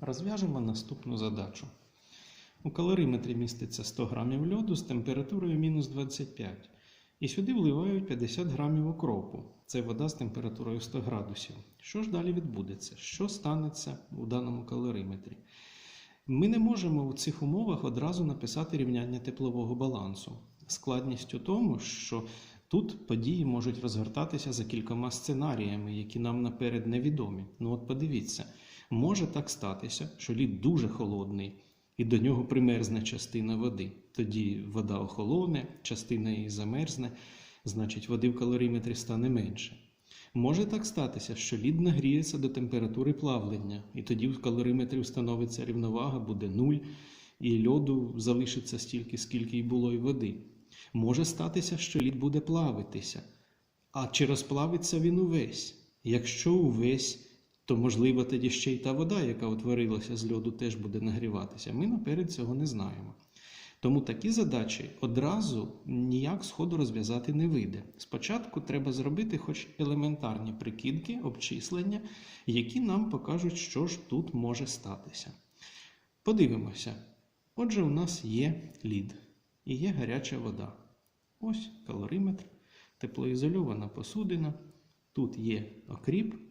Розв'яжемо наступну задачу. У калориметрі міститься 100 грамів льоду з температурою мінус 25. І сюди вливають 50 грамів окропу. Це вода з температурою 100 градусів. Що ж далі відбудеться? Що станеться у даному калориметрі? Ми не можемо у цих умовах одразу написати рівняння теплового балансу. Складність у тому, що тут події можуть розгортатися за кількома сценаріями, які нам наперед невідомі. Ну от подивіться, може так статися, що лід дуже холодний, і до нього примерзне частина води. Тоді вода охолоне, частина її замерзне, значить води в калоріметрі стане менше. Може так статися, що лід нагріється до температури плавлення, і тоді в калориметрі встановиться рівновага, буде нуль, і льоду залишиться стільки, скільки й було й води. Може статися, що лід буде плавитися, а чи розплавиться він увесь? Якщо увесь, то можливо тоді ще й та вода, яка утворилася з льоду, теж буде нагріватися. Ми наперед цього не знаємо. Тому такі задачі одразу ніяк сходу розв'язати не вийде. Спочатку треба зробити хоч елементарні прикидки, обчислення, які нам покажуть, що ж тут може статися. Подивимося. Отже, у нас є лід і є гаряча вода. Ось калориметр, теплоізольована посудина. Тут є окріп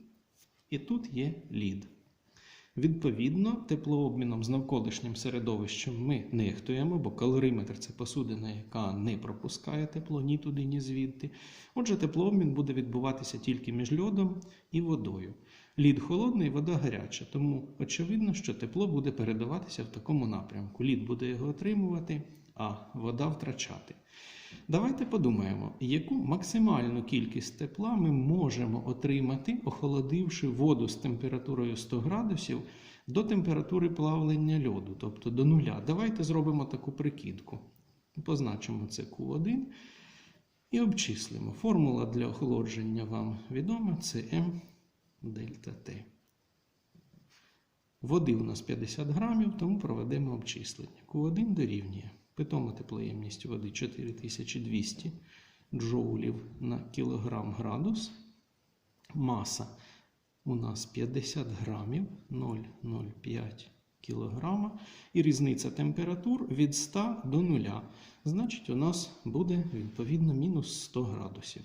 і тут є лід. Відповідно, теплообміном з навколишнім середовищем ми нехтуємо, бо калориметр це посудина, яка не пропускає тепло ні туди, ні звідти. Отже, теплообмін буде відбуватися тільки між льодом і водою. Лід холодний, вода гаряча, тому очевидно, що тепло буде передаватися в такому напрямку. Лід буде його отримувати, а вода втрачати. Давайте подумаємо, яку максимальну кількість тепла ми можемо отримати, охолодивши воду з температурою 100 градусів до температури плавлення льоду, тобто до нуля. Давайте зробимо таку прикидку. Позначимо це Q1 і обчислимо. Формула для охолодження вам відома це М дельта Т. Води у нас 50 грамів, тому проведемо обчислення. Q1 дорівнює. Питома теплоємність води 4200 джоулів на кілограм градус. Маса у нас 50 грамів 0,05 кілограма. І різниця температур від 100 до 0. Значить, у нас буде відповідно мінус 100 градусів.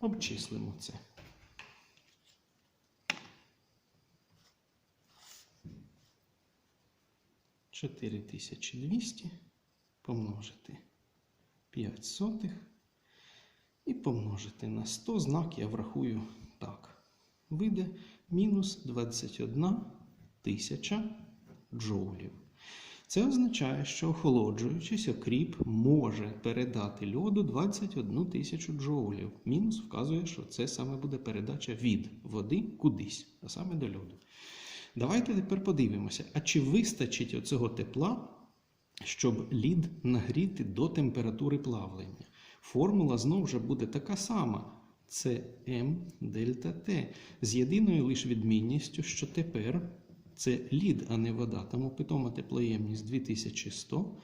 Обчислимо це. 4200 помножити 5 сотих і помножити на 100 знак я врахую так. Вийде мінус 21 тисяча джоулів. Це означає, що охолоджуючись, окріп може передати льоду 21 тисячу джоулів. Мінус вказує, що це саме буде передача від води кудись, а саме до льоду. Давайте тепер подивимося, а чи вистачить оцього тепла, щоб лід нагріти до температури плавлення? Формула знову ж буде така сама. Це М дельта Т. З єдиною лише відмінністю, що тепер це лід, а не вода. Тому питома теплоємність 2100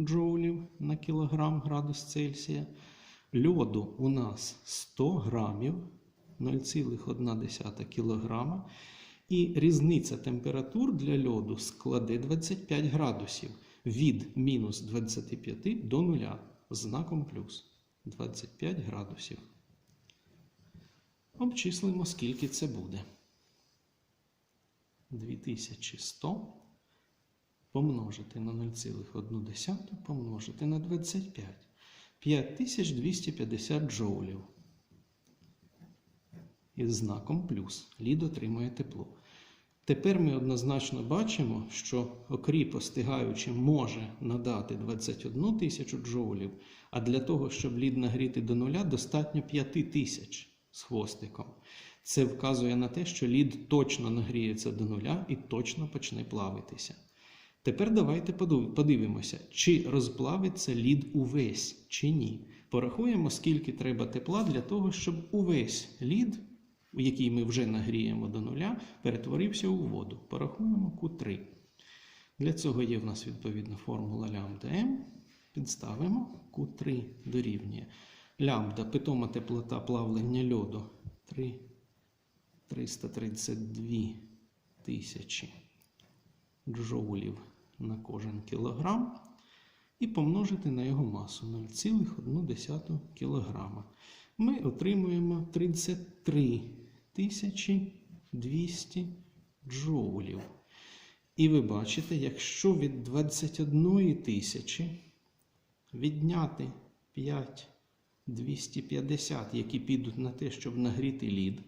джоулів на кілограм градус Цельсія. Льоду у нас 100 грамів 0,1 кілограма. І різниця температур для льоду складе 25 градусів від мінус 25 до 0 з знаком плюс 25 градусів. Обчислимо, скільки це буде. 2100 помножити на 0,1 помножити на 25. 5250 джоулів. Із знаком плюс. Лід отримує тепло. Тепер ми однозначно бачимо, що окріп остигаючи може надати 21 тисячу джоулів, а для того, щоб лід нагріти до нуля, достатньо 5 тисяч з хвостиком. Це вказує на те, що лід точно нагріється до нуля і точно почне плавитися. Тепер давайте подивимося, чи розплавиться лід увесь, чи ні. Порахуємо, скільки треба тепла для того, щоб увесь лід який ми вже нагріємо до нуля, перетворився у воду. Порахуємо Q3. Для цього є в нас відповідна формула лямбда М. Підставимо Q3 дорівнює Лямбда, питома теплота плавлення льоду 3, 332 тисячі джоулів на кожен кілограм і помножити на його масу 0,1 кг. Ми отримуємо 33 тисячі 200 джоулів. І ви бачите, якщо від 21 тисячі відняти 5 250, які підуть на те, щоб нагріти лід,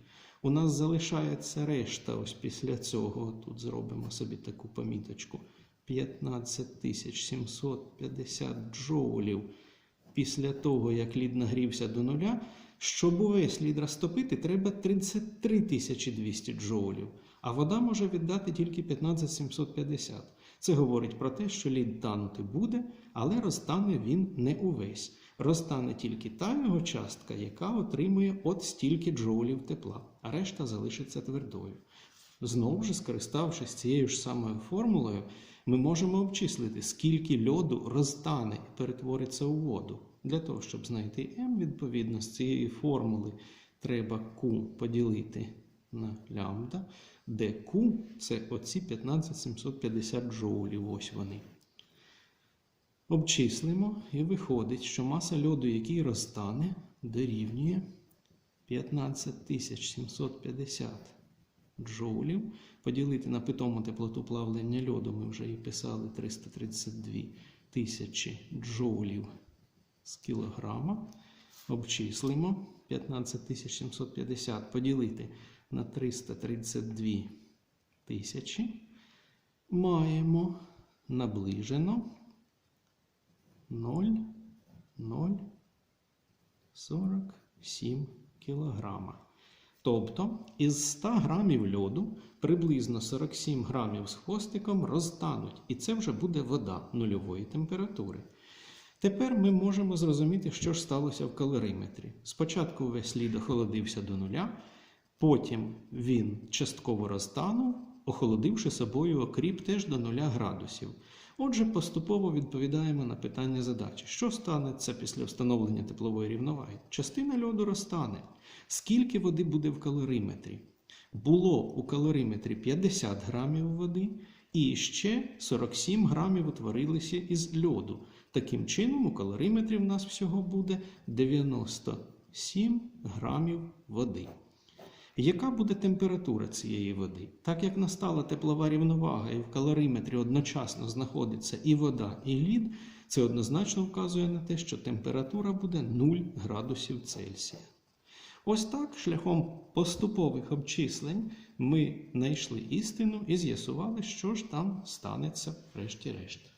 у нас залишається решта. Ось після цього. Тут зробимо собі таку поміточку. 15 750 джоулів після того, як лід нагрівся до нуля. Щоб увесь лід розтопити, треба 33 200 джоулів, а вода може віддати тільки 15 750. Це говорить про те, що лід танути буде, але розтане він не увесь. Розтане тільки та його частка, яка отримує от стільки джоулів тепла, а решта залишиться твердою. Знову ж, скориставшись цією ж самою формулою, ми можемо обчислити, скільки льоду розтане і перетвориться у воду. Для того, щоб знайти m, відповідно з цієї формули треба Q поділити на лямбда, де Q це оці 15750 джоулів. Ось вони. Обчислимо і виходить, що маса льоду, який розтане, дорівнює 15750 джоулів. Поділити на питому теплоту плавлення льоду, ми вже і писали 332 тисячі джоулів з кілограма. Обчислимо 15750 поділити на 332 тисячі. Маємо наближено 0,047 кілограма. Тобто із 100 грамів льоду приблизно 47 грамів з хвостиком розтануть, і це вже буде вода нульової температури. Тепер ми можемо зрозуміти, що ж сталося в калориметрі. Спочатку весь лід охолодився до нуля, потім він частково розтанув, охолодивши собою окріп теж до 0 градусів. Отже, поступово відповідаємо на питання задачі. Що станеться після встановлення теплової рівноваги? Частина льоду розтане. Скільки води буде в калориметрі? Було у калориметрі 50 грамів води, і ще 47 грамів утворилися із льоду. Таким чином, у калориметрі в нас всього буде 97 грамів води. Яка буде температура цієї води? Так як настала теплова рівновага і в калориметрі одночасно знаходиться і вода, і лід, це однозначно вказує на те, що температура буде 0 градусів Цельсія. Ось так, шляхом поступових обчислень, ми знайшли істину і з'ясували, що ж там станеться врешті-решт.